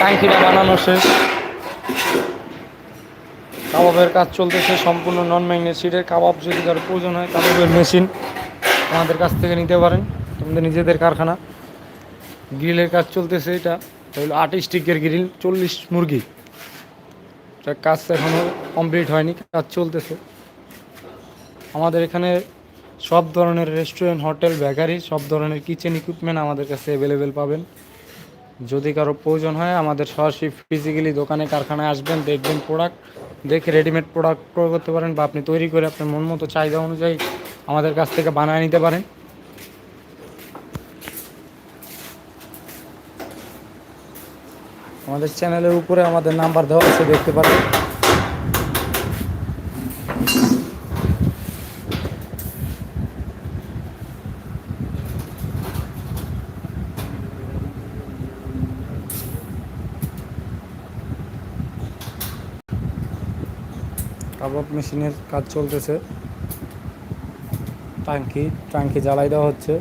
ট্যাঙ্কিটা বানানো শেষ। কাবাবের কাজ চলতেছে, সম্পূর্ণ নন ম্যাগনেট সিটের কাবাব যদি কারও প্রয়োজন হয়, কাবাবের মেশিন আমাদের কাছ থেকে নিতে পারেন। আমাদের নিজেদের কারখানা। গ্রিলের কাজ চলতেছে এটা। হলো আট স্টিকের গ্রিল, চল্লিশ মুরগি। এটা কাজ এখনও কমপ্লিট হয়নি, কাজ চলতেছে। আমাদের এখানে সব ধরনের রেস্টুরেন্ট হোটেল বেকারি সব ধরনের কিচেন ইকুইপমেন্ট আমাদের কাছে অ্যাভেলেবেল পাবেন। যদি কারও প্রয়োজন হয়, আমাদের সরাসরি ফিজিক্যালি দোকানে, কারখানায় আসবেন, দেখবেন প্রোডাক্ট দেখে রেডিমেড প্রোডাক্ট ক্রয় করতে পারেন বা আপনি তৈরি করে আপনার মন মতো চাহিদা অনুযায়ী আমাদের কাছ থেকে বানায় নিতে পারেন। আমাদের চ্যানেলের উপরে আমাদের নাম্বার দেওয়া আছে, দেখতে পারেন কাবাব মেশিনের কাজ চলতেছে। টাঙ্কি টাঙ্কি জ্বালাই দেওয়া হচ্ছে।